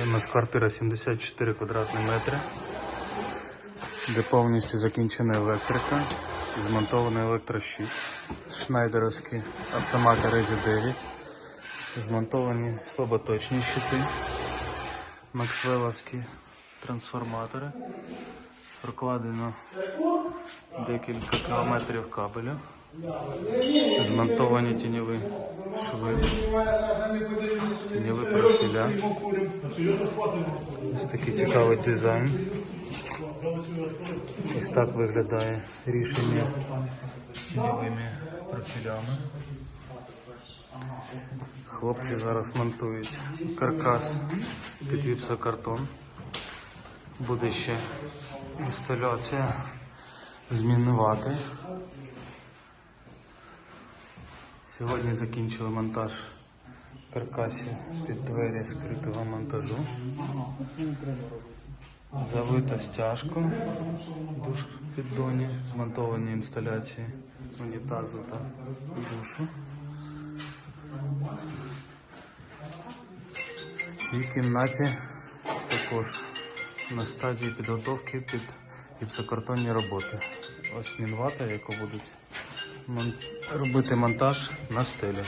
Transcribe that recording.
Це у нас квартира 74 квадратні метри, де повністю закінчена електрика, змонтований електрощит, шнайдеровські автомати Rezi 9, змонтовані слаботочні щити, максвеловські трансформатори, прокладено декілька кілометрів кабелю, змонтовані тіньові шви, тіньові профіля. Ось такий цікавий дизайн. Ось так виглядає рішення тіньовими профілями. Хлопці зараз монтують каркас під гіпсокартон. Буде ще інсталяція змінувати. Сьогодні закінчили монтаж каркасів під двері скритого монтажу. Завита стяжку, душ піддоні, змонтовані інсталяції унітазу та душу. В цій кімнаті також на стадії підготовки під гіпсокартонні роботи. Ось мінвата, яку будуть мон- робити монтаж на стелі.